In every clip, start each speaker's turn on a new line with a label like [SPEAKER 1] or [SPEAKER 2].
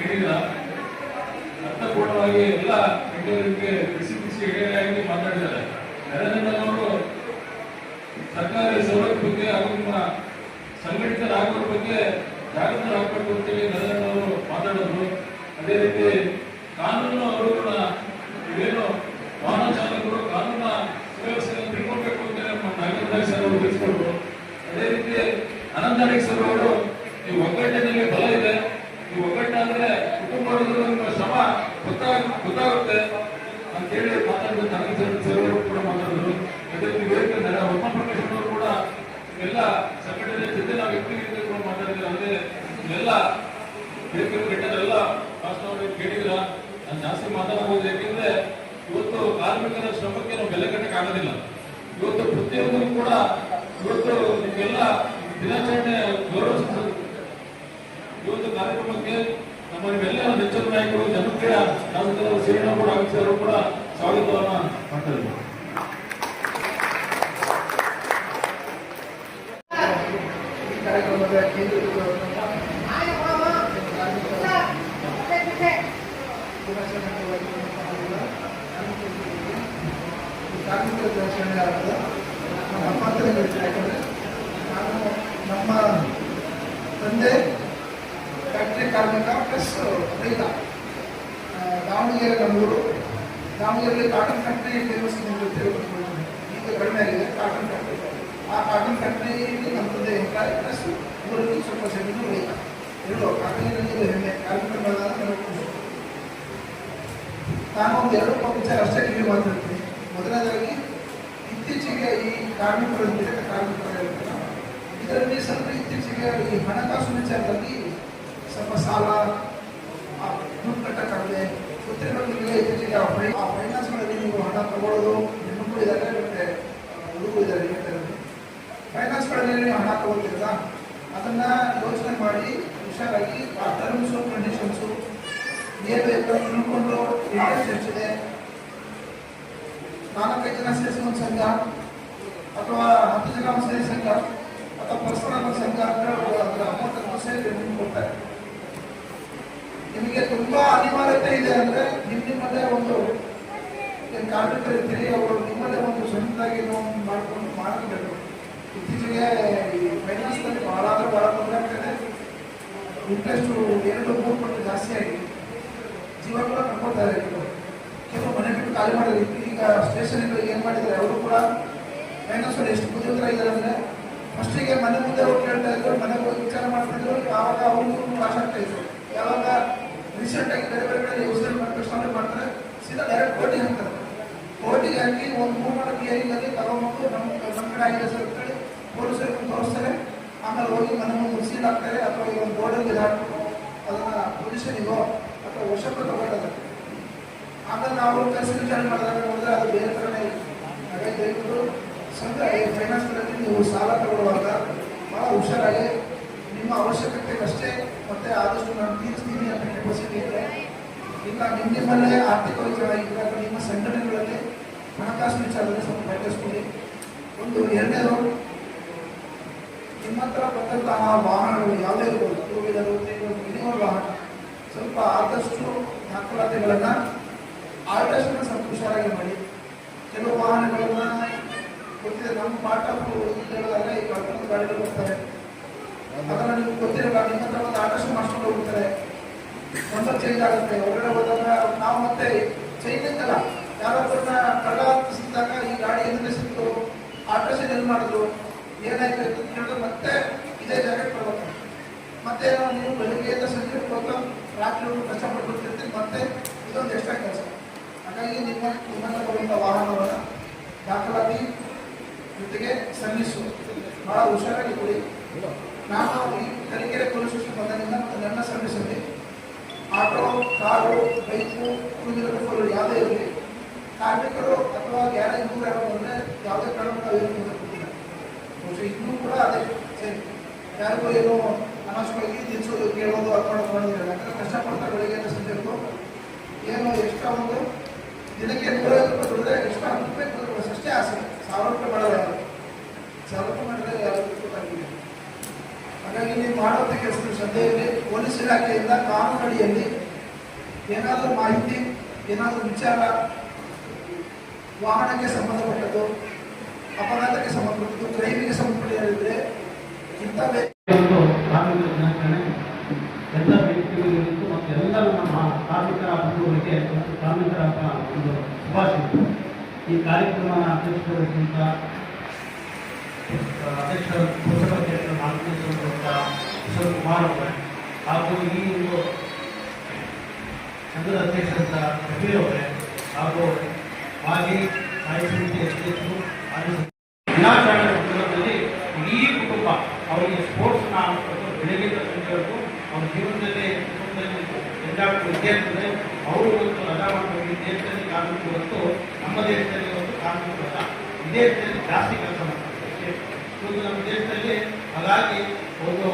[SPEAKER 1] ಕೇಳಿದ ಅರ್ಥಪೂರ್ಣವಾಗಿ ಎಲ್ಲ ಬೆಂಗಳೂರಿಗೆ ಬಿಸಿ ಬಿಸಿ ಎಡೆಯಾಗಿ ಮಾತಾಡಿದ್ದಾರೆ. ಅವರು ಸರ್ಕಾರಿ ಸೌಲಭ್ಯ ಬಗ್ಗೆ ಹಾಗೂ ನಿಮ್ಮ ಸಂಘಟಿತರಾಗೋದ್ರ ಬಗ್ಗೆ ಜಾಗೃತರಾಗಬೇಕು ಅಂತೇಳಿ ನರೇಂದ್ರನವರು ಮಾತಾಡಿದ್ರು. ಅದೇ ರೀತಿ ಕಾನೂನು ಅವರು ಕೂಡ ಏನು ವಾಹನ ಚಾಲಕರು ಕಾನೂನ ಸುವ್ಯವಸ್ಥೆಯನ್ನು ತಿಳ್ಕೊಳ್ಬೇಕು ಅಂತ ನಮ್ಮ ನಾಗೇಂದ್ರ ಸರ್ ಅವರು ತಿಳಿಸ್ಕೊಟ್ರು. ಅದೇ ರೀತಿ ಅನಂತ ಸರ್ ಅವರು ಈ ಒಗ್ಗಟ್ಟಿನಲ್ಲಿ ಬಲ ಇದೆ ಈ ಒಗ್ಗಟ್ಟಾದ್ರೆ ಕುಟುಂಬದವರು ನಿಮ್ಮ ಶ್ರಮ ಗೊತ್ತಾಗ ಗೊತ್ತಾಗುತ್ತೆ ಅಂತೇಳಿ ಮಾತಾಡಿದ ನಾಗೇಂದ್ರ ಸರ್ ಅವರು ಕೂಡ ಮಾತಾಡಿದ್ರು ಅದೇ ರೀತಿ ವೇದಿಕೆ ನಡೆ ವರ್ಮ ಪ್ರಕಾಶ್ ಅವರು ಕೂಡ ಎಲ್ಲ ಸಂಘಟನೆ ಜೊತೆ ನಾವು ವ್ಯಕ್ತಿಗಳಿಗೆ ಕೂಡ ಮಾತಾಡಿದ್ರೆ ಅದೇ ಎಲ್ಲ ವೇದಿಕೆ ಘಟ್ಟದೆಲ್ಲ ಭಾಷಣವನ್ನು ಕೇಳಿಲ್ಲ ನಾನು ಜಾಸ್ತಿ ಮಾತಾಡಬಹುದು ಯಾಕೆಂದ್ರೆ ಇವತ್ತು ಕಾರ್ಮಿಕರ ಶ್ರಮಕ್ಕೆ ನಾವು ಬೆಲೆ ಕಟ್ಟಕ್ಕೆ ಆಗೋದಿಲ್ಲ ಇವತ್ತು ಪ್ರತಿಯೊಂದು ಕೂಡ ಇವತ್ತು ನಿಮಗೆಲ್ಲ ದಿನಾಚರಣೆ ಗೌರವ ಸಲ್ಲಿಸೋದು. ಇವತ್ತು ಕಾರ್ಯಕ್ರಮಕ್ಕೆ ನಮ್ಮ ನಿಮ್ಮೆಲ್ಲ ನೆಚ್ಚಿನ ನಾಯಕರು, ಜನಪ್ರಿಯ ಶಾಸಕರು ಶ್ರೀರಾಮುಲು ಅವರು ಕೂಡ ಸ್ವಾಗತವನ್ನ
[SPEAKER 2] ಮಾಡ್ತಾ ಇದ್ದಾರೆ ಕಾರ್ಮಿಕ ನಮ್ಮ ತಂದೆ ಕಾರ್ಮಿಕ ಪ್ಲಸ್ ರೈತ ಆ, ದಾವಣಗೆರೆ ನಮ್ಮೂರು ದಾವಣಗೆರೆಯಲ್ಲಿ ಕಾಟನ್ ಫ್ಯಾಕ್ಟ್ರಿ ಫೇಮಸ್ ನಿಮಗೆ ತಿಳಿದುಕೊಂಡು ಈಗ ಕಡಿಮೆ ಆಗಿದೆ ಕಾಟನ್ ಫ್ಯಾಕ್ಟ್ರಿ ಆ ಕಾಟನ್ ಫ್ಯಾಕ್ಟ್ರಿಯಲ್ಲಿ ನಮ್ಮ ತಂದೆ ಎಂಪ್ಲಾಯ್ ಪ್ಲಸ್ ಊರಲ್ಲಿ ಸ್ವಲ್ಪ ಜಮೀನು ರೈತ. ಎರಡು ಕಾಟನ್ನಲ್ಲಿ ಇದು ಹೆಮ್ಮೆ ಕಾರ್ಮಿಕ ಬೆಳೆದಾಗ ನನಗೆ ಖುಷಿ ನಾನು ಒಂದು ಎರಡು ವಿಚಾರ ಅಷ್ಟೇ ಇಲ್ಲಿ ಮಾತಾಡ್ತೀನಿ. ಮೊದಲನೇದಾಗಿ ಇತ್ತೀಚೆಗೆ ಈ ಕಾರ್ಮಿಕರು ವಿಧೇಯಕ ಕಾರ್ಮಿಕರು ಹೇಳ್ತಾರೆ ಇದರಲ್ಲಿ ಸ್ವಲ್ಪ ಇತ್ತೀಚೆಗೆ ಈ ಹಣಕಾಸು ವಿಚಾರದಲ್ಲಿ ಸ್ವಲ್ಪ ಸಾಲ ದುಡ್ಡು ಕಟ್ಟಕ್ಕಾಗದೆ ಗೊತ್ತಿರೋ ಆ ಫೈ ಆ ಫೈನಾನ್ಸ್ಗಳಲ್ಲಿ ನೀವು ಹಣ ತಗೊಳ್ಳೋದು ಹೆಣ್ಮಕ್ಳು ಇದ್ದಾರೆ ಮತ್ತೆ ಹುಡುಗರು ಇದ್ದಾರೆ ಯುವಕರಲ್ಲಿ ಫೈನಾನ್ಸ್ಗಳಲ್ಲಿ ನೀವು ಹಣ ತಗೊಳ್ತೀರಲ್ಲ, ಅದನ್ನ ಯೋಚನೆ ಮಾಡಿ, ಹುಷಾರಾಗಿ, ಆ ಟರ್ಮ್ಸು ಕಂಡೀಷನ್ಸು ಏನು ಬೇಕು ತಿಳ್ಕೊಂಡು ಇಂಟ್ರೆಸ್ಟ್ ನಾಲ್ಕೈದು ಜನ ಸೇರಿಸಿ ಒಂದು ಸಂಘ, ಅಥವಾ ಹತ್ತು ಜನ ಸೇರಿ ಸಂಘ, ಅಥವಾ ಪರ್ಸನಲ್ ಸಂಘ ಅಂತ ಅದರ ಅಮೌಂಟ್ ಸೇರಿ ನಿಮ್ಗೆ ಕೊಡ್ತಾರೆ. ನಿಮಗೆ ತುಂಬಾ ಅನಿವಾರ್ಯತೆ ಇದೆ ಅಂದ್ರೆ ನಿಮ್ ನಿಮ್ಮದೇ ಒಂದು ಕಾರ್ಮಿಕರು ಇರ್ತೀರಿ ಅವರು ನಿಮ್ಮದೇ ಒಂದು ಸ್ವಂತವಾಗಿ ಮಾಡ್ಕೊಂಡು ಮಾಡಬೇಕು. ಇತ್ತೀಚೆಗೆ ಈ ಫೈನಾನ್ಸ್ನಲ್ಲಿ ಬಹಳ ಅಂದ್ರೆ ಬಹಳ ತೊಂದರೆ ಆಗ್ತದೆ. ಇಂಟ್ರೆಸ್ಟ್ ಎರಡು ಮೂರು ಪಟ್ಟು ಜಾಸ್ತಿ ಆಗಿ ಜೀವನ ಕೂಡ ಕಳ್ಕೊತಾರೆ ಕೆಲವು ಮನೆ ಬಿಟ್ಟು ಖಾಲಿ ಮಾಡಿದ್ರು. ಈಗ ಸ್ಟೇಷನ್ ಏನ್ ಮಾಡಿದ್ದಾರೆ? ಅವರು ಕೂಡ ಫೈನಾನ್ಸ್ ಅಲ್ಲಿ ಎಷ್ಟು ಬುದ್ಧಿವಂತರಾಗಿದ್ದಾರೆ ಅಂದ್ರೆ ಫಸ್ಟಿಗೆ ಮನೆ ಮುಂದೆ ಹೋಗಿ ಕೇಳ್ತಾ ಇದ್ರು, ಮನೆಗೆ ಹೋಗಿ ವಿಚಾರ ಮಾಡ್ತಾ ಇದ್ರು. ಆವಾಗ ಅವರು ನಾಶ ಆಗ್ತಾ ಇದ್ರು ಯಾವಾಗ ರೀಸೆಂಟ್ ಆಗಿ ಬೇರೆ ಬೇರೆ ಕಡೆ ಯೋಜನೆ ಮಾಡ್ತಾರೆ. ಸೀದಾ ಡೈರೆಕ್ಟ್ ಕೋರ್ಟಿಗೆ ಹಾಕ್ತಾರೆ ಕೋರ್ಟಿಗೆ ಹಾಕಿ ಒಂದು ಮೂರು ನಾಲ್ಕು ಅಲ್ಲಿ ತಗೊಂಡ್ಬಂದು ನಮ್ಮ ನಮ್ಮ ಕಡೆ ಆಗಿದೆ ಸರ್ ಅಂತೇಳಿ ಪೊಲೀಸರಿಗೆ ತೋರಿಸ್ತಾರೆ. ಆಮೇಲೆ ಹೋಗಿ ಮನೆ ಮುಂದೆ ಸೀಲ್ ಹಾಕ್ತಾರೆ. ಅಥವಾ ಈ ಒಂದು ಬೋರ್ಡಲ್ಲಿ ಹಾಕ್ಬಿಟ್ಟು ಅದನ್ನ ಪೊಲೀಸರಿಗೋ ಅಥವಾ ವರ್ಷಕ್ಕೂ ತಗೊಳ್ಳೋದು. ಆಮೇಲೆ ನಾವು ಕೆಲಸ ವಿಚಾರಣೆ ಮಾಡಿದಾಗ ನೋಡಿದ್ರೆ ಅದು ಬೇರೆ ಥರನೇ ಹಾಗಾಗಿ ದಯವಿಟ್ಟು ಸಂಘ, ಈ ಫೈನಾನ್ಸ್ಗಳಲ್ಲಿ ನೀವು ಸಾಲ ತಗೊಳ್ಳುವಾಗ ಭಾಳ ಹುಷಾರಾಗಿ ನಿಮ್ಮ ಅವಶ್ಯಕತೆಗಷ್ಟೇ, ಮತ್ತೆ ಆದಷ್ಟು ನಾನು ತೀರಿಸ್ತೀನಿ ಅಂತ ಕೆಪಾಸಿಟಿ ಇದೆ ಇಲ್ಲ ನಿಮ್ಮ ನಿಮ್ಮಲ್ಲೇ ಆರ್ಥಿಕವಾಗಿ ಅಥವಾ ನಿಮ್ಮ ಸಂಘಟನೆಗಳಲ್ಲಿ ಹಣಕಾಸು ವಿಚಾರದಲ್ಲಿ ಸ್ವಲ್ಪ ಬಗೆಹರಿಸ್ಕೊಳ್ಳಿ ಒಂದು ಎರಡನೇದು, ನಿಮ್ಮ ಹತ್ರ ಬಂದಂತಹ ವಾಹನಗಳು ಯಾವುದೇ ಇರ್ಬೋದು two wheeler three wheeler minimum ವಾಹನ, ಸ್ವಲ್ಪ ಆದಷ್ಟು ದಾಖಲಾತಿಗಳನ್ನು ಆದಷ್ಟು ಸ್ವಲ್ಪ ಹುಷಾರಾಗಿ ಮಾಡಿ. ಕೆಲವು ವಾಹನಗಳನ್ನು, ಗೊತ್ತಿದೆ, ನಮ್ಮ ಪಾಠ ಹೇಳಿದಾಗ ಈ ಕಳ್ಕೊಂಡ ಗಾಡಿಗಳು ಬರ್ತಾರೆ. ಅದನ್ನ ನಿಮ್ಗೆ ಗೊತ್ತಿರಲ್ಲ, ನಿಮ್ಮ ಹತ್ರ ಒಂದು ಆಕರ್ಷಣೆ ಮಾಡ್ಕೊಂಡು ಹೋಗ್ತಾರೆ ಒಂದು ಚೇಂಜ್ ಆಗುತ್ತೆ. ಹೊರಗಡೆ ಹೋದಾಗ ನಾವು ಮತ್ತೆ ಚೇಂಜ್ ಅಂತಲ್ಲ ಯಾರೊಬ್ಬರನ್ನ ಕಳ್ಳ ಸಿಕ್ಕಿದಾಗ ಈ ಗಾಡಿ ಎಲ್ಲಿಂದ ಸಿಕ್ತು ಆಕರ್ಷಣೆ ಎಲ್ಲಿ ಮಾಡಿದ್ರು, ಏನಾಯ್ತು ಅಂತ ಕೇಳಿದ್ರೆ ಮತ್ತೆ ಇದೇ ಜಾಗಕ್ಕೆ ಬರ್ಬೇಕು ಮತ್ತೆ ನಾವು ಬೆಳಿಗ್ಗೆಯಿಂದ ಸಂಜೆ ಹೋಗ್ತಾ ರಾತ್ರಿ ಕಷ್ಟ ಕಷ್ಟಪಟ್ಟು ಮತ್ತೆ ಇದೊಂದು ಎಕ್ಸ್ಟ್ರಾ ಕೆಲಸ. ಹಾಗಾಗಿ ನಿಮ್ಮ ನಿಮ್ಮ ಹತ್ರ ಬರುವಂಥ ವಾಹನವನ್ನು ದಾಖಲಾತಿ ಜೊತೆಗೆ ಸಲ್ಲಿಸು. ಬಹಳ ಹುಷಾರಾಗಿ ಕೊಡಿ. ನಾನು ಈ ತರೀಕೆರೆ ಪೊಲೀಸ್ ಸ್ಟೇಷನ್ ಬಂದಾಗಿಂದ ಮತ್ತು ನನ್ನ ಸರ್ವಿಸಲ್ಲಿ auto car bike two wheeler four ಯಾವುದೇ ಇರಲಿ ಕಾರ್ಮಿಕರು ಅಥವಾ ಗ್ಯಾರೇಜ್ ದೂರ ಯಾರೋ ಬಂದರೆ ಯಾವುದೇ ಕಾರಣಕ್ಕೂ ನಾವು ಏನು ತೊಂದರೆ ಕೊಟ್ಟಿಲ್ಲ ಬಹುಶಃ ಇನ್ನೂ ಕೂಡ ಅದೇ ಸರಿ ಯಾರಿಗೂ ಏನು ಅನಾವಶ್ಯಕವಾಗಿ ತಿನ್ಸೋದು ಕೇಳೋದು ಅದು ಮಾಡೋದು ಮಾಡೋದಿಲ್ಲ ಯಾಕಂದ್ರೆ ಕಷ್ಟಪಡ್ತಾರೆ ಬೆಳಿಗ್ಗೆ ಸಂಜೆವರೆಗೂ ಏನು ಎಕ್ಸ್ಟ್ರಾ ಒಂದು ದಿನಕ್ಕೆ ನೂರೈವತ್ತು ಶ್ರದ್ಧೆ ಇರಲಿ ಪೊಲೀಸ್ ಇಲಾಖೆಯಿಂದ ಕಾನೂನು ಅಡಿಯಲ್ಲಿ ಏನಾದರೂ ಮಾಹಿತಿ, ಏನಾದರೂ ವಿಚಾರ ವಾಹನಕ್ಕೆ ಸಂಬಂಧಪಟ್ಟದ್ದು, ಅಪಘಾತಕ್ಕೆ ಸಂಬಂಧಪಟ್ಟದ್ದು, ಕ್ರೈಮಿಗೆ ಸಂಬಂಧಪಟ್ಟಿದ್ರೆ ಇಂಥ
[SPEAKER 3] ಎಲ್ಲ ವ್ಯಕ್ತಿಗಳಿಗೂ ಮತ್ತು ಎಲ್ಲರೂ ನಮ್ಮ ಕಾರ್ಮಿಕರ ಬಂಧುಗಳಿಗೆ ಮತ್ತು ಕಾರ್ಮಿಕರ ಒಂದು ಶುಭಾಶಯ. ಈ ಕಾರ್ಯಕ್ರಮ ಅಧ್ಯಕ್ಷರು ವಹಿಸಿದಂಥ ಅಧ್ಯಕ್ಷರ ಪುಸ್ತಕ ಮಾರ್ಗದರ್ಶನ ಕಿಶೋರ್ ಕುಮಾರ್ ಅವರೇ ಹಾಗೂ ಈ ಒಂದು ಸಂಘದ ಅಧ್ಯಕ್ಷರಂತ ಕಬೀರ್ ಅವರೇ ಹಾಗೂ ಮಾಜಿ ಸಾಯಿ ಸಮಿತಿ ಅಧ್ಯಕ್ಷರು ಮಾಜಿ ದಿನಾಚರಣೆ ಸಂದರ್ಭದಲ್ಲಿ ಇಡೀ ಕುಟುಂಬ, ಅವರಿಗೆ ಸ್ಪೋರ್ಟ್ಸ್ನ ಬೆಳಗ್ಗೆ ಸಂಜೆವರೆಗೂ ಅವ್ರ ಜೀವನದಲ್ಲಿ ಕುಟುಂಬದಲ್ಲಿ ಎಂದಾಟು ವಿದ್ಯಾರ್ಥಿಗಳೇ ಅವರು ಒಂದು ರಜಾ ಮಾಡಬೇಕು ದೇಶದಲ್ಲಿ ಕಾರ್ಮಿಕರು ಹೊರತು ನಮ್ಮ ದೇಶದಲ್ಲಿ ಒಂದು ಇವತ್ತು ಕಾರ್ಮಿಕರಲ್ಲ ವಿದೇಶದಲ್ಲಿ ಜಾಸ್ತಿ ಕೆಲಸ ಮಾಡ್ತಾರೆ. ನಮ್ಮ ದೇಶದಲ್ಲಿ ಹಾಗಾಗಿ ಒಂದು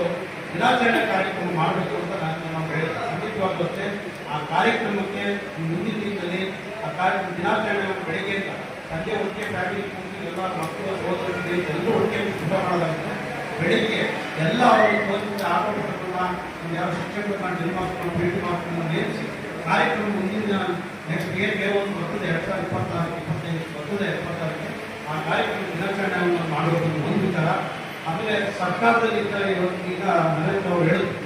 [SPEAKER 3] ದಿನಾಚರಣೆ ಕಾರ್ಯಕ್ರಮ ಮಾಡಬೇಕು ಅಂತ ನಾನು ಹೇಳಿದೆ ಖಂಡಿತವಾಗ್ಲೂ ಅಷ್ಟೇ ಆ ಕಾರ್ಯಕ್ರಮಕ್ಕೆ ಮುಂದಿನ ದಿನದಲ್ಲಿ ಆ ಕಾರ್ಯಕ್ರಮ ದಿನಾಚರಣೆ ಬೆಳಿಗ್ಗೆ ಸಂಜೆ ಒಟ್ಟಿಗೆ ಫ್ಯಾಮಿಲಿ ಎಲ್ಲ ಮಕ್ಕಳು ಸಹೋದರರಿಗೆ ಎಲ್ಲರೂ ಒಟ್ಟಿಗೆ ಶುಭ ಮಾಡಲಾಗುತ್ತೆ. ಬೆಳಿಗ್ಗೆ ಎಲ್ಲ ಅವರಿಗೆ ತೋರಿಸಿದ ಆಟೋಟಗಳನ್ನ ಯಾವ ಶಿಕ್ಷಕರನ್ನ ಮಾಡ್ಕೊಂಡು ಭೇಟಿ ಮಾಡ್ಕೊಂಡು ನೇಮಿಸಿ ಕಾರ್ಯಕ್ರಮ ಮುಂದಿನ ದಿನ ನೆಕ್ಸ್ಟ್ ಏರ್ಗೆ ಒಂದು ಬರ್ತದೆ, ಎರಡು ಸಾವಿರದ ಇಪ್ಪತ್ತಾರು ಇಪ್ಪತ್ತೈದು ಬರ್ತದೆ ಇಪ್ಪತ್ತಾರಕ್ಕೆ ಆ ಕಾರ್ಯಕ್ರಮ ದಿನಾಚರಣೆಯನ್ನು ಮಾಡೋದು ಒಂದು ವಿಚಾರ ಆಮೇಲೆ ಸರ್ಕಾರದಲ್ಲಿ ಈಗ ನರೇಂದ್ರ ಅವರು ಹೇಳಿದ್ರು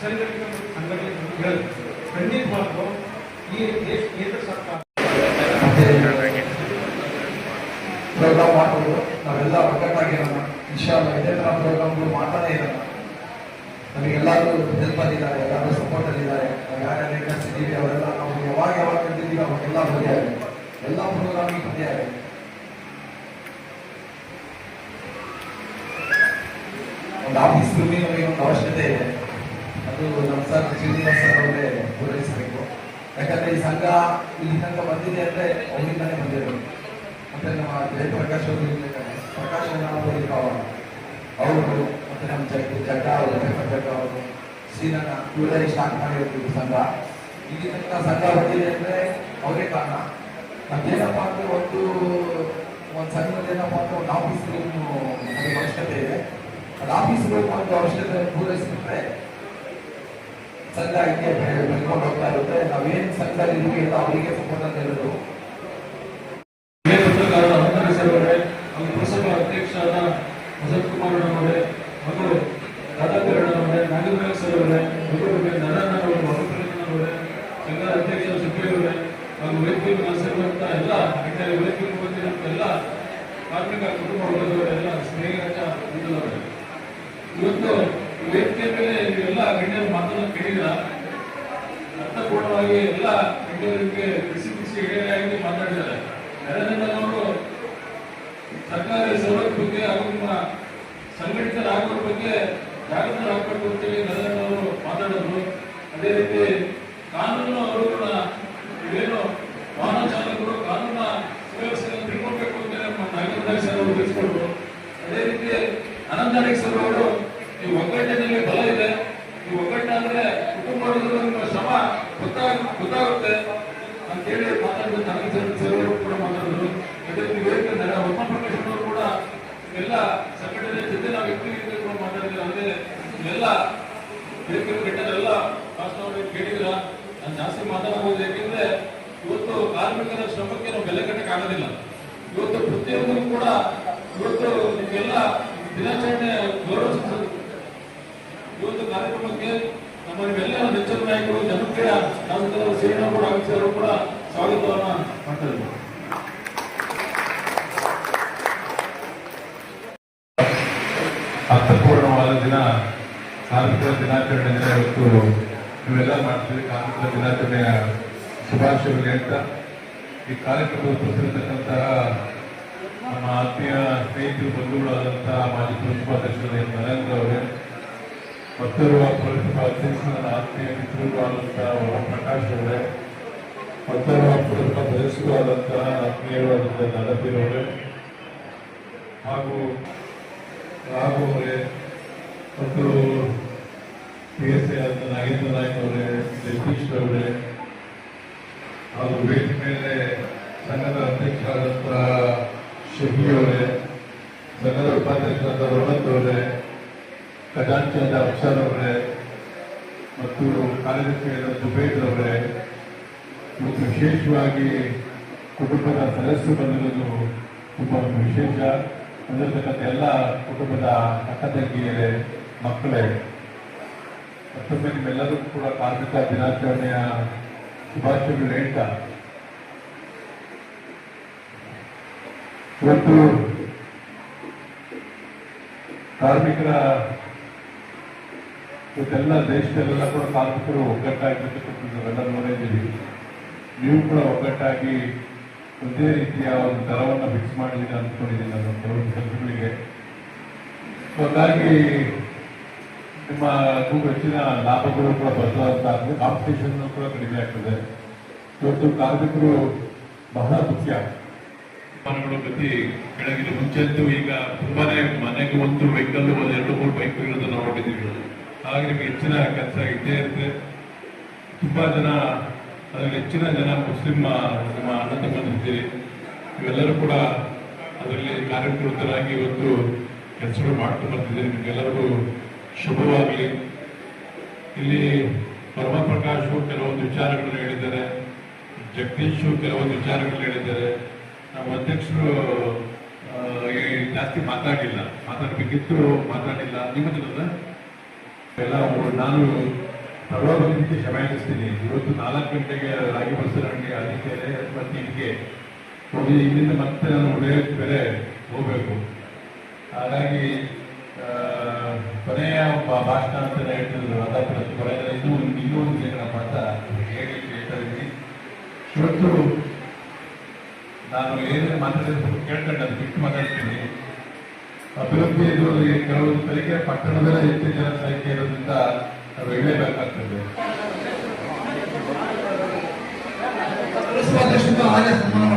[SPEAKER 3] ಸಂಘಟಿತ ಸಂಘಟಿತ ಹೇಳಿದ್ರು ಖಂಡಿತವಾಗ್ಲೂ ಈ ದೇಶ, ಕೇಂದ್ರ ಸರ್ಕಾರ.
[SPEAKER 4] ಪ್ರೋಗ್ರಾಮ್ ಮಾಡೋದು ನಾವೆಲ್ಲ ಒಗ್ಗಟ್ಟಾಗಿ ಇನ್ಶಾಲ್ಲ ಇದೇ ಥರ ಪ್ರೋಗ್ರಾಮ್ಗಳು ಮಾಡ್ತಾನೆ ಇರೋಣ ನಮಗೆಲ್ಲರೂ ಹೆಲ್ಪ್ ಆಗಿದ್ದಾರೆ ಆಗಿದ್ದಾರೆ ರೂಮಿ ನಮಗೆ ಒಂದು ಅವಶ್ಯಕತೆ ಇದೆ ಅದು ನಮ್ಮ ಸರ್ ಶ್ರೀನಿವಾಸ್ ಸರ್ ಅವರೇ ಪೂರೈಸಬೇಕು. ಯಾಕಂದ್ರೆ ಈ ಸಂಘ ಇಲ್ಲಿ ತನಕ ಬಂದಿದೆ ಅಂದ್ರೆ ಅವರಿಂದಾನೆ ಬಂದಿರೋದು. ಮತ್ತೆ ನಮ್ಮ ಜಯಪ್ರಕಾಶ್ ಅವರು ಪ್ರಕಾಶ್ ಅವರು ಅವರು ಮತ್ತೆ ನಮ್ಮ ಜಗ್ ಜಗ್ಗ ಅವರು ಜಗ್ಗ ಅವರು, ಶ್ರೀನನ್ನ ಇವರೇ ಸ್ಟಾರ್ಟ್ ಮಾಡಿರ್ತೀವಿ ಸಂಘ. ಇಲ್ಲಿ ತನಕ ಸಂಘ ಬಂದಿದೆ ಅಂದ್ರೆ ಅವರೇ ಕಾರಣ. ನಮ್ಗೇನಪ್ಪ ಅಂದ್ರೆ ಒಂದು ಒಂದು ಸಂಘದಲ್ಲಿ ಏನಪ್ಪ ಅಂದ್ರೆ ಒಂದು ಆಫೀಸ್ ಅವಶ್ಯಕತೆ ಇದೆ. ಅದು ಆಫೀಸ್ ರೂಮ್ ಒಂದು ಅವಶ್ಯಕತೆ ಪೂರೈಸಿದ್ರೆ ಸಂಘ ಹಿಂಗೆ ಬೆಳೆ- ಬೆಳ್ಕೊಂಡು ಹೋಗ್ತಾ ಇರುತ್ತೆ. ನಾವೇನ್ ಸಂಘದಲ್ಲಿ ಎಲ್ಲ ಅವರಿಗೆ ಸಪೋರ್ಟ್ ಅಂತ ಹೇಳೋದು
[SPEAKER 1] ಹಿರಿಯ ಪತ್ರಕಾರರ ಅನಂತರಿ ಸರ್ ಅವರೇ ಹಾಗೂ ಪುರಸಭಾ ಅಧ್ಯಕ್ಷರಾದ ವಸಂತ್ ಕುಮಾರ್ ಅವರೇ ಹಾಗೂ ರಾಧಾಕರಣ ಅವರೇ ನಾಗೇಂದ್ರ ಸರ್ ಅವರೇ ಒಬ್ಬರಿಗೆ ನಾರಾಯಣ ಅವರು ಮಧುಪ್ರಸನ್ನ ಅವರೇ ಸಂಘದ ಅಧ್ಯಕ್ಷ ಸುಬ್ಬಿ ಅವರೇ ಹಾಗೂ ವೇದಿಕೆ ಸೇರಿರುವಂತ ಎಲ್ಲ ಇತರ ವೇದಿಕೆ ಬಂದಿರುವಂತ ಎಲ್ಲ ಕಾರ್ಮಿಕ ಕುಟುಂಬ ವರ್ಗದವರೆಲ್ಲ ಸ್ನೇಹಿತ ಬಂಧುಗಳವರೇ ಇವತ್ತು ಈ ವೇದಿಕೆ ಮೇಲೆ ನೀವೆಲ್ಲ ಗಣ್ಯರು ಮಾತನ್ನು ಕೇಳಿದ್ರ ಅರ್ಥಪೂರ್ಣವಾಗಿ ಎಲ್ಲ ಗಣ್ಯರಿಗೆ ಬಿಸಿ ಬಿಸಿ ಎಳೆಯಾಗಿ ಮಾತಾಡಿದ್ದಾರೆ ನರೇಂದ್ರನವರು ಸರ್ಕಾರಿ ಸೌಲಭ್ಯ ಬಗ್ಗೆ ಹಾಗೂ ನಿಮ್ಮ ಸಂಘಟಿತರಾಗುವ ಜಾಗೃತಿ ಹಾಕಬೇಕು ಅಂತೇಳಿ ನರೇಂದ್ರವರು ಮಾತಾಡಿದ್ರು. ಅದೇ ರೀತಿ ಕಾನೂನು ಅವರು ಕೂಡ ಏನು ವಾಹನ ಚಾಲಕರು ಕಾನೂನ ಸುವ್ಯವಸ್ಥೆಯನ್ನು ತಿಳ್ಕೊಳ್ಬೇಕು ಅಂತೇಳಿ ನಮ್ಮ ನಾಗೇಂದ್ರ ಸರ್ ಅವರು ತಿಳಿಸ್ಕೊಟ್ರು. ಅದೇ ರೀತಿ ಅನಂತ ಸರ್ ಅವರು ಈ ಒಗ್ಗಟ್ಟಿನಲ್ಲಿ ಬಲ ಇದೆ ಈ ಒಗ್ಗಟ್ಟು ಅಂದ್ರೆ ಕುಟುಂಬದ ನಿಮ್ಮ ಶ್ರಮ ಗೊತ್ತಾಗ ಗೊತ್ತಾಗುತ್ತೆ ಅಂತೇಳಿ ಮಾತಾಡಿದ ನನಗೆ ಸರ್ ಅವರು ಕೂಡ ಮಾತಾಡಿದ್ರು ಅದೇ ರೀತಿ ವೇದಿಕೆ ನಡ ಪ್ರಕಾಶ್ ಅವರು ಕೂಡ ಎಲ್ಲ ಸಂಘಟನೆ ಜೊತೆ ನಾವು ವ್ಯಕ್ತಿಗಳಿಂದ ಕೂಡ ಮಾತಾಡಿದ್ರೆ ಅದೇ ಎಲ್ಲ ವೇದಿಕೆ ಘಟ್ಟದೆಲ್ಲ ಭಾಷಣ ಕೇಳಿದ್ರ. ನಾನು ಜಾಸ್ತಿ ಮಾತಾಡಬಹುದು ಯಾಕೆಂದ್ರೆ ಇವತ್ತು ಕಾರ್ಮಿಕರ ಶ್ರಮಕ್ಕೆ ನಾವು ಬೆಲೆ ಕಟ್ಟಕ್ಕೆ ಆಗೋದಿಲ್ಲ. ಇವತ್ತು ಪ್ರತಿಯೊಂದು ಕೂಡ ಇವತ್ತು ನಿಮಗೆಲ್ಲ ದಿನಾಚರಣೆ ಗೌರವ ಇವತ್ತು ಕಾರ್ಯಕ್ರಮಕ್ಕೆ ನಮ್ಮ ನಿಮ್ಮೆಲ್ಲ ನೆಚ್ಚಿನ ನಾಯಕರು, ಜನಪ್ರಿಯ ಶಾಸಕರು ಕೂಡ ಅವರು ಕೂಡ ಸ್ವಾಗತವನ್ನ ಮಾಡ್ತಾ ಇದ್ದಾರೆ
[SPEAKER 5] ಅರ್ಥಪೂರ್ಣವಾದ ದಿನ ಕಾರ್ಮಿಕರ ದಿನಾಚರಣೆ ಅಂದರೆ ಇವತ್ತು ನೀವೆಲ್ಲ ಮಾಡ್ತೀವಿ ಕಾರ್ಮಿಕರ ದಿನಾಚರಣೆಯ ಶುಭಾಶಯಗಳು ಅಂತ ಈ ಕಾರ್ಯಕ್ರಮ ಉಪಸ್ಥಿತಕ್ಕಂತಹ ನಮ್ಮ ಆತ್ಮೀಯ ಸ್ನೇಹಿತರು, ಬಂಧುಗಳಾದಂತಹ ಮಾಜಿ ಪ್ರಿನ್ಸಿಪಾಲ್ ನರೇಂದ್ರ ಅವರೇ ಮತ್ತೋರ್ವ ಪುರಸಭಾ ಅಧ್ಯಕ್ಷ ನನ್ನ ಆತ್ಮೀಯ ಮಿತ್ರರು ವರ ಪ್ರಕಾಶ್ ಅವರೇ ಮತ್ತೋರ್ವ ಪುರಸಭಾ ಸದಸ್ಯರು ಆದಂತಹ ಹಾಗೂ ರಾಘು ಅವರೇ ಮತ್ತು ಪಿ ಎಸ್ ಐ ಆದ ನಾಗೇಂದ್ರ ನಾಯ್ಕ ಅವರೇ, ಜಗದೀಶ್ ಅವರೇ, ಹಾಗೂ ವೇದಿಕೆ ಮೇಲೆ ಸಂಘದ ಅಧ್ಯಕ್ಷರಾದಂತಹ ಶಫಿ ಅವರೇ, ಸಂಘದ ಉಪಾಧ್ಯಕ್ಷರಾದ ರೋಹತ್ ಅವರೇ ಖಜಾಂಚಿಯಾದ ಅಕ್ಷರ್ ಅವರೇ, ಮತ್ತು ಕಾರ್ಯದರ್ಶಿಯಾದ ಜುಬೇದ್ ಅವರೇ, ಮತ್ತು ವಿಶೇಷವಾಗಿ ಕುಟುಂಬದ ಸದಸ್ಯರು ಬಂದಿರೋದು ತುಂಬ ವಿಶೇಷ. ಬಂದಿರತಕ್ಕಂಥ ಎಲ್ಲ ಕುಟುಂಬದ ಅಕ್ಕ ತಂಗಿಯರೇ ಮಕ್ಕಳೇ, ಮತ್ತೊಮ್ಮೆ ನಿಮ್ಮೆಲ್ಲರಿಗೂ ಕೂಡ ಕಾರ್ಮಿಕ ದಿನಾಚರಣೆಯ ಶುಭಾಶಯಗಳು ಹೇಳ್ತಾ. ಇವತ್ತು ಕಾರ್ಮಿಕರ ಇವತ್ತೆಲ್ಲ ದೇಶದಲ್ಲೆಲ್ಲ ಕೂಡ ಕಾರ್ಮಿಕರು ಒಗ್ಗಟ್ಟಾಗಿರ್ತಕ್ಕಂಥದ್ದು ನಾವೆಲ್ಲ ನೋಡಿದ್ದೀವಿ ನೀವು ಕೂಡ ಒಗ್ಗಟ್ಟಾಗಿ ಒಂದೇ ರೀತಿಯ ಒಂದು ದರವನ್ನು ಫಿಕ್ಸ್ ಮಾಡಿದ್ದೀರಿ ಅಂದ್ಕೊಂಡಿದ್ದೀನಿ ನಾನು ಕೆಲವೊಂದು ಕೆಲಸಗಳಿಗೆ. ಸೊ ಹಾಗಾಗಿ ನಿಮ್ಮ ತುಂಬ ಹೆಚ್ಚಿನ ಲಾಭಗಳು ಕೂಡ ಬರ್ತದಂತ ಕಾಂಪಿಟೇಷನ್ ಕೂಡ ಕಡಿಮೆ ಆಗ್ತದೆ. ಇವತ್ತು ಕಾರ್ಮಿಕರು ಬಹಳ ಮುಖ್ಯ. ವಾಹನಗಳು ಪ್ರತಿ ಬೆಳಗಿನ ಮುಂಚೆಂತೂ ಈಗ ತುಂಬಾನೇ ಮನೆಗೆ ಒಂದು ವೆಹಿಕಲ್ ಒಂದು ಎರಡು, ಮೂರು ಬೈಕ್ ಇರೋದು ನಾವು ನೋಡಿದ್ದೀವಿ. ಹಾಗೆ ನಿಮಗೆ ಹೆಚ್ಚಿನ ಕೆಲಸ ಇದ್ದೇ ಇರುತ್ತೆ. ತುಂಬಾ ಜನ, ಅದರಲ್ಲಿ ಹೆಚ್ಚಿನ ಜನ ಮುಸ್ಲಿಂ ನಮ್ಮ ಅಣ್ಣ ತಮ್ಮಂದಿದ್ದೀರಿ ಇವೆಲ್ಲರೂ ಕೂಡ ಅದರಲ್ಲಿ ಕಾರ್ಯಪ್ರವೃತ್ತರಾಗಿ ಇವತ್ತು ಕೆಲಸಗಳು ಮಾಡ್ಕೊಂಡು ಬರ್ತಿದ್ದೀರಿ ನಿಮಗೆಲ್ಲರಿಗೂ ಶುಭವಾಗಲಿ ಇಲ್ಲಿ ಪರಮ ಪ್ರಕಾಶ್ ಕೆಲವೊಂದು ವಿಚಾರಗಳನ್ನು ಹೇಳಿದ್ದಾರೆ. ಜಗದೀಶು ಕೆಲವೊಂದು ವಿಚಾರಗಳನ್ನು ಹೇಳಿದ್ದಾರೆ. ನಮ್ಮ ಅಧ್ಯಕ್ಷರು ಜಾಸ್ತಿ ಮಾತಾಡಿಲ್ಲ. ಮಾತಾಡಬೇಕಿತ್ತು ಮಾತಾಡಿಲ್ಲ. ನಿಮ್ಮ ಜೊತೆ ಎಲ್ಲ ನಾನು ಪ್ರಭಾವಕ್ಕೆ ಕ್ಷಮೆಯಾಗಿಸ್ತೀನಿ ಇವತ್ತು ನಾಲ್ಕು ಗಂಟೆಗೆ ರಾಗಿ ಬಸವನಿಗೆ ಆದಿತ್ಯರೆ ಮತ್ತೆ ಇಲ್ಲಿಗೆ ಹೋಗಿ ಇಲ್ಲಿಂದ ಮತ್ತೆ ನಾನು ಉಳಿಯೋಕ್ಕೆ ಬೇರೆ ಹೋಗಬೇಕು. ಹಾಗಾಗಿ ಕೊನೆಯ ಒಬ್ಬ ಭಾಷಣ ಅಂತ ಹೇಳ್ತಿದ್ರು ಕೊನೆಯ ಇನ್ನೂ ಇನ್ನೂ ಒಂದು ಏನಪ್ಪ ಅಂತ ಹೇಳಿ ಕೇಳ್ತಾ ಇದ್ದೀನಿ ಇವತ್ತು ನಾನು ಏನೇ ಮಾತಾಡಿದ್ರು ಕೇಳ್ಕೊಂಡು ಅದು ಬಿಟ್ಟು ಮಾತಾಡ್ತೀನಿ. ಅಭಿವೃದ್ಧಿ ಇದು ಕೆಲವು ತೆರಿಗೆ ಪಟ್ಟಣದಲ್ಲೇ ಹೆಚ್ಚು ಜನ ಸಂಖ್ಯೆ ಇರೋದ್ರಿಂದ ನಾವು ಹೇಳಬೇಕಾಗ್ತದೆ.
[SPEAKER 6] ಸನ್ಮಾನ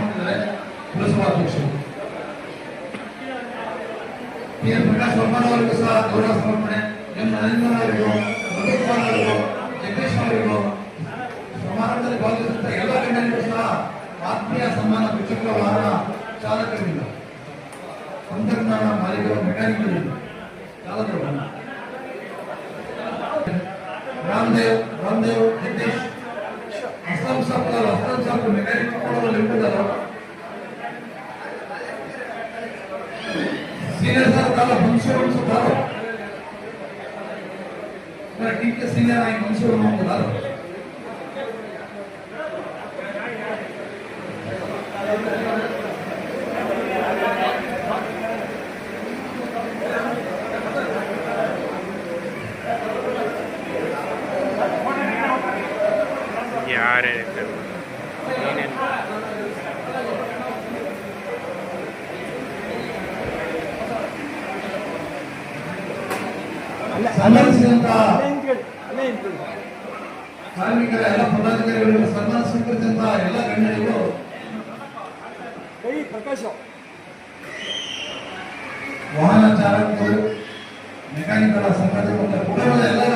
[SPEAKER 6] ಎನ್ ಪ್ರಕಾಶ್ ವರ್ಮನ್ ಅವರಿಗೂ ಸಹ ಗೌರವ ಸಮರ್ಪಣೆ ಎಂ ನರೇಂದ್ರ ಅವರಿಗೂ ಮಧುಕುಮಾರ್ ಅವರಿಗೂ ಜಗದೀಶ್ ಅವರಿಗೂ ಸಮಾರಂಭದಲ್ಲಿ ಭಾಗವಹಿಸಿದ ಎಲ್ಲ ಗಣ್ಯರಿಗೂ ಸಹ ಆತ್ಮೀಯ ಸನ್ಮಾನ ದ್ವಿಚಕ್ರ ವಾಹನ ಚಾಲಕರಿಂದ ತಂತ್ರಜ್ಞಾನ ಮಾಲೀಕರು ಮೆಕ್ಯಾನಿಕಲ್ ಚಾಲಕರು Ramdev Ramdev Jagadish Aslam Saab Aslam Saab mechanic senior sir చాలా మంచివాడు చూడాలి మన టీకే సీనియర్ ఆయన మంచివాడు అనుకున్నారు Yeah,
[SPEAKER 7] I didn't
[SPEAKER 6] ಸನ್ಮಾನಿಸಿದಂತ ಕಾರ್ಮಿಕರ ಎಲ್ಲ ಪದಾಧಿಕಾರಿಗಳು ಸನ್ಮಾನ ಸ್ವೀಕರಿಸಿದಂತಹ ಎಲ್ಲ ಗಣ್ಯರಿಗೂ ವಾಹನ ಚಾಲಕರು ಮೆಕ್ಯಾನಿಕಲ್ ಸಂಘದ ಎಲ್ಲರ